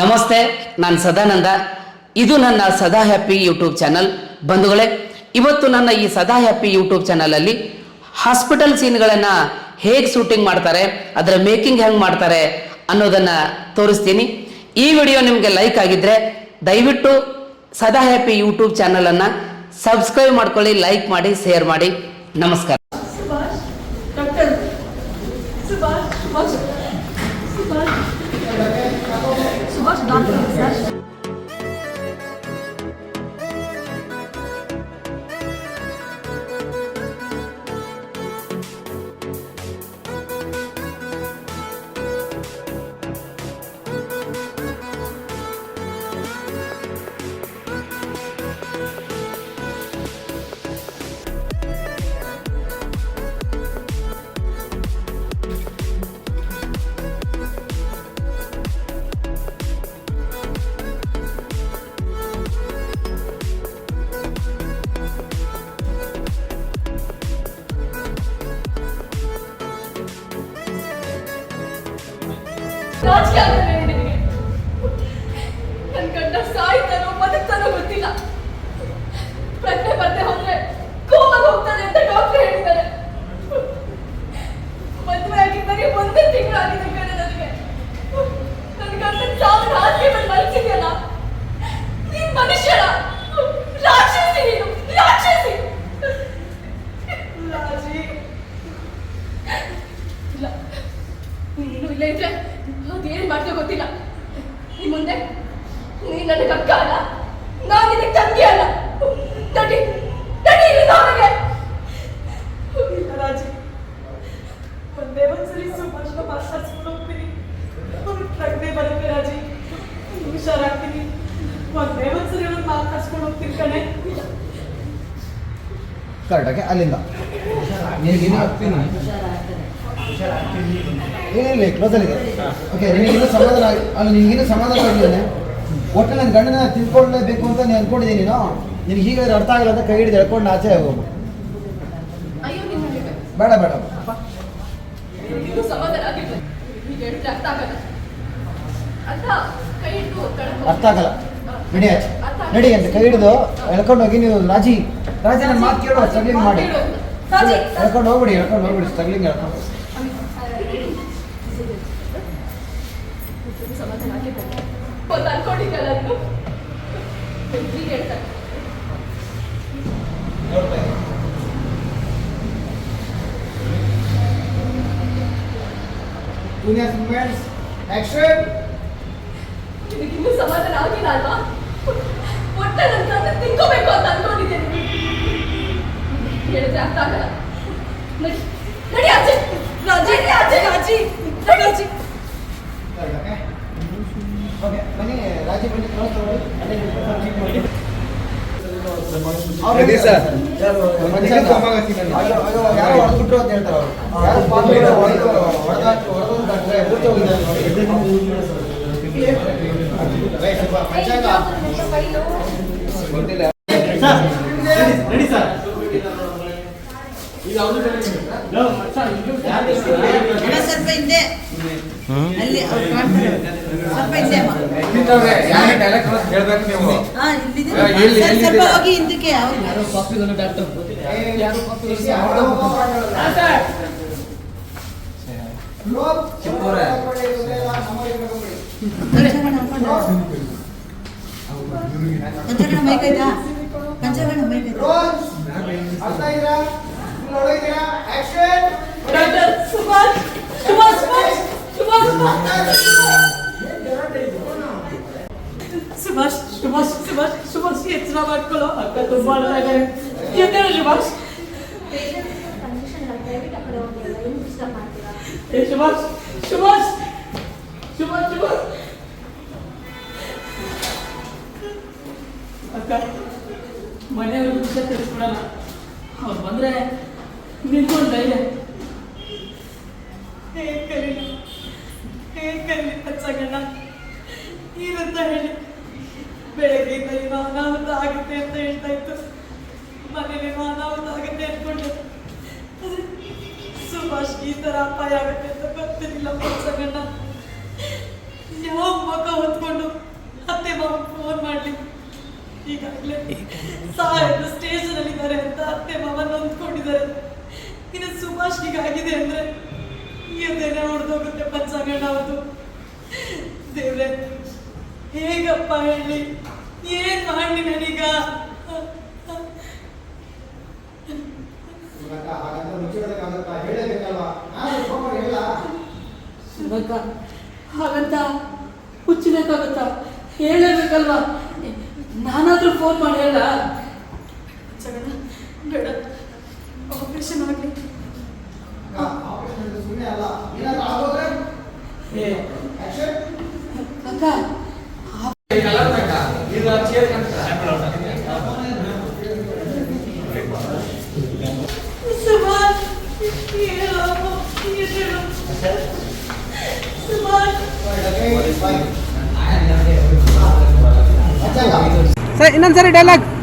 ನಮಸ್ತೆ, ನಾನು ಸದಾನಂದ. ಇದು ನನ್ನ ಸದಾ ಹ್ಯಾಪಿ ಯೂಟ್ಯೂಬ್ ಚಾನಲ್. ಬಂಧುಗಳೇ, ಇವತ್ತು ನನ್ನ ಈ ಸದಾ ಹ್ಯಾಪಿ ಯೂಟ್ಯೂಬ್ ಚಾನಲಲ್ಲಿ ಹಾಸ್ಪಿಟಲ್ ಸೀನ್ಗಳನ್ನು ಹೇಗೆ ಶೂಟಿಂಗ್ ಮಾಡ್ತಾರೆ, ಅದರ ಮೇಕಿಂಗ್ ಹೆಂಗೆ ಮಾಡ್ತಾರೆ ಅನ್ನೋದನ್ನು ತೋರಿಸ್ತೀನಿ. ಈ ವಿಡಿಯೋ ನಿಮಗೆ ಲೈಕ್ ಆಗಿದ್ರೆ ದಯವಿಟ್ಟು ಸದಾ ಹ್ಯಾಪಿ ಯೂಟ್ಯೂಬ್ ಚಾನಲನ್ನು ಸಬ್ಸ್ಕ್ರೈಬ್ ಮಾಡ್ಕೊಳ್ಳಿ, ಲೈಕ್ ಮಾಡಿ, ಶೇರ್ ಮಾಡಿ. ನಮಸ್ಕಾರ Subhash doctor Subhash Subhash Subhash Subhash doctor sir ನಾಚಿಕೆ ಆಗ್ತದೆ ನಿನಗೆ ನನ್ನ ಗಂಡ ಸಾಯ್ತಾನೋ ಬದುಕ್ತಾನೋ ಗೊತ್ತಿಲ್ಲ ಪ್ರಜ್ಞೆ ಬರ್ದೆ ಹೋದ್ರೆ ಕೋಮಾಗ ಹೋಗ್ತಾನೆ ಅಂತ ಡಾಕ್ಟರ್ ಹೇಳಿದ್ದಾರೆ ಮದುವೆ ಆಗಿ ಬರೀ ಒಂದೇ ತಿಂಗಳಾಗಿದೆ ಕಣೆ ನನಗೆ ನನ್ನ ಗಂಡನ ಸಾವಿರ ಹಾಸಿಗೆ ಮೇಲೆ ಮಲಗಿದೆಯಲ್ಲ ನೀನ್ ಮನುಷ್ಯನ ರಾಕ್ಷಸಿ ನೀನು ರಾಕ್ಷಸಿ ರಾಜಿ ಇಲ್ಲ ನೀನು ಇಲ್ಲೇ ಇದ್ರೆ ಏನು ಮಾಡ್ತೋ ಗೊತ್ತಿಲ್ಲ. ಈ ಮುಂದೆ ನೀ ನನಗೆ ಅಕ್ಕ ಅಲ್ಲ ನಾನು ನಿನಗೆ ತಂಗಿ ಅಲ್ಲ. ನಡಿ ನಡಿ ಇಲ್ಲಿಂದ ಹೊರಗೆ ಇಲ್ಲ ರಾಜಿ ಒಂದೇ ಒಂದ್ಸರಿ ಸುಭಾಷ್ನ ಮಾತಾಡ್ಸ್ಕೊಂಡು ಹೋಗ್ತೀನಿ. ಅವ್ರು ಪ್ರಜ್ಞೆ ಬರುತ್ತೆ ರಾಜಿ. ಹುಷಾರಾಗ್ತೀನಿ. ಒಂದೇ ಒಂದ್ಸರಿ ಅವ್ರು ಮಾತಾಡ್ಸ್ಕೊಂಡು ಹೋಗ್ತೀನಿ ಕಣೆ. ಕರೆಕ್ಟಾಗಿ ಅಲ್ಲಿಂದ. ನಿನಗಿನ್ನೂ ಏನಿಲ್ಲ ಕ್ಲೋಸಲ್ಲಿದೆ ಓಕೆ ನಿನಗಿನ್ನೂ ಸಮಾಧಾನ ಆಗಿ ಅಲ್ಲ ನಿನಗಿನ್ನೂ ಸಮಾಧಾನ ಆಗಿದ್ದಾನೆ ಒಟ್ಟು ನನ್ನ ಗಂಡನ ತಿಳ್ಕೊಳ್ಳೇಬೇಕು ಅಂತ ನೀನು ಅನ್ಕೊಂಡಿದ್ದೀನಿ ನೀನು? ನಿನಗೆ ಹೀಗೆ ಅರ್ಥ ಆಗಲ್ಲ ಅಂತ ಕೈ ಹಿಡಿದು ಎಳ್ಕೊಂಡು ಆಚೆ ಹೋಗು. ಬೇಡ ಬೇಡ. ಅರ್ಥ ಆಗಲ್ಲ. ನಡಿ ಆಚೆ. ನಡಿ ಅಂತ ಕೈ ಹಿಡಿದು ಎಳ್ಕೊಂಡು ಹೋಗಿ ನೀವು ರಾಜಿ. ರಾಜಿ ನನ್ನ ಮಾತು ಕೇಳು ಸ್ಟ್ರಗ್ಲಿಂಗ್ ಮಾಡಿ. ರಾಜಿ ಎಳ್ಕೊಂಡು ಹೋಗ್ಬಿಡಿ ಎಳ್ಕೊಂಡು ಹೋಗ್ಬಿಡಿ ಸ್ಟ್ರಗ್ಲಿಂಗ್ ಎಳ್ಕೊಂಡು ಸಮಾಧಾನ ಆಗಿಲ್ಲ ಒಂದು ಅನ್ಕೊಂಡಿದ್ದಲ್ಲ ನೀನು ಈಗ ಹೇಳ್ತಾರೆ ಆಕ್ಷನ್ ನಿನಗಿನ್ನೂ ಸಮಾಧಾನ ಆಗಿಲ್ಲ ಅಲ್ವಾ ಒಟ್ಟೆ ನನ್ನ ತಿನ್ಕೋಬೇಕು ಅಂತ ಅನ್ಕೊಂಡಿದ್ದೇನೆ ಹೇಳಿದ್ರೆ ಅರ್ಥ ಆಗಲ್ಲ ನಡಿ ನಡಿ ಆಚೆ ರಾಜಿ ಆಚೆ ರಾಜಿ ನಡಿ ಆಚೆ ಓಕೆ ಬನ್ನಿ ರಾಜಿ ಸ್ವಲ್ಪ ಹಿಂದೆ ಅಲ್ಲಿ ಅವ್ರು ಕಾಣ್ತಾರೆ. ಸ್ವಲ್ಪ ಹಿಂದೆ ಅಮ್ಮ ಹಾ ಇಲ್ಲಿದೆ ಎಲ್ಲಿ- ಸರ್, ಸ್ವಲ್ಪ? ಹೋಗಿ ಹಿಂದಕ್ಕೆ ಅವ್ರು ಪಂಚಗಣ ಮೈಕ್ ಆಯ್ತಾ ಆಯ್ತಾ? ಇಲ್ಲಿ ಒಳಗಿದ್ದೀರಾ? Action. ಡಾಕ್ಟರ್ ಸುಭಾಷ್ ಸುಭಾಷ್ ಸುಭಾಷ್ ಸುಭಾಷ್ ಸುಭಾಷ್ ಸುಭಾಷ್ ಎಚ್ಚರ ಮಾಡ್ಕೊಳ್ಳೋ ಅಕ್ಕ ತುಂಬಾ ಎದ್ದೇಳು ಸುಭಾಷ್ ಸುಭಾಷ್ ಸುಭಾಷ್ ಸುಭಾಷ್ ಸುಭಾಷ್ ಅಕ್ಕ ಮನೆಯವ್ರಿಗೆ ವಿಷಯ ತಿಳಿಸ್ಬಿಡೋಣ ಅವ್ರು ಬಂದ್ರೆ ನಿಂತ್ಕೊಂಡು ಧೈರ್ಯ. ಹೇಗೆ ಕಲೀಲಿ ಹೇಗೆ ಕಲೀಲಿ ಪಚ್ಚಗಣ್ಣ ಏನಂತ ಹೇಳಿ. ಬೆಳಗ್ಗೆಯಿಂದ ಏನೋ ಅನಾಹುತ ಆಗುತ್ತೆ ಅಂತ ಹೇಳ್ತಾ ಇತ್ತು. ಮನೇಲಿ ಅನಾಹುತ ಆಗುತ್ತೆ ಅಂದ್ಕೊಂಡು ಸುಭಾಷ್, ಈ ಥರ ಅಪಾಯ ಆಗುತ್ತೆ ಅಂತ ಬರ್ತಿರ್ಲಿಲ್ಲ ಸಗಣ್ಣ ಯಾವ ಮಗ ಹೊತ್ಕೊಂಡು ಅತ್ತೆ ಮಾವ ಫೋನ್ ಮಾಡಲಿ. ಈಗಾಗಲೇ ಸಾಯದ ಸ್ಟೇಷನಲ್ಲಿ ಇದ್ದಾರೆ ಅಂತ ಅತ್ತೆ ಮಾವ ಹೊಂದ್ಕೊಂಡಿದ್ದಾರೆ ಇನ್ನು ಸುಭಾಷ್ ಆಗಿದೆ ಈಗ ಎದ್ದೇನೆ ಹೊಡೆದೋಗುತ್ತೆ ಪಂಚಾಂಗಣ್ಣ ಅವ್ರದ್ದು ದೇವ್ರೆ, ಹೇಗಪ್ಪ ಹೇಳಿ? ಏನ್ ಮಾಡಿ ನನಗ ಸುಭಕ ಹಾಗಂತ ಮುಚ್ಚಬೇಕಾಗತ್ತ ಹೇಳಬೇಕಲ್ವಾ? ನಾನಾದ್ರೂ ಫೋನ್ ಮಾಡಿ ಹೇಳ. सर इन सर डायलॉग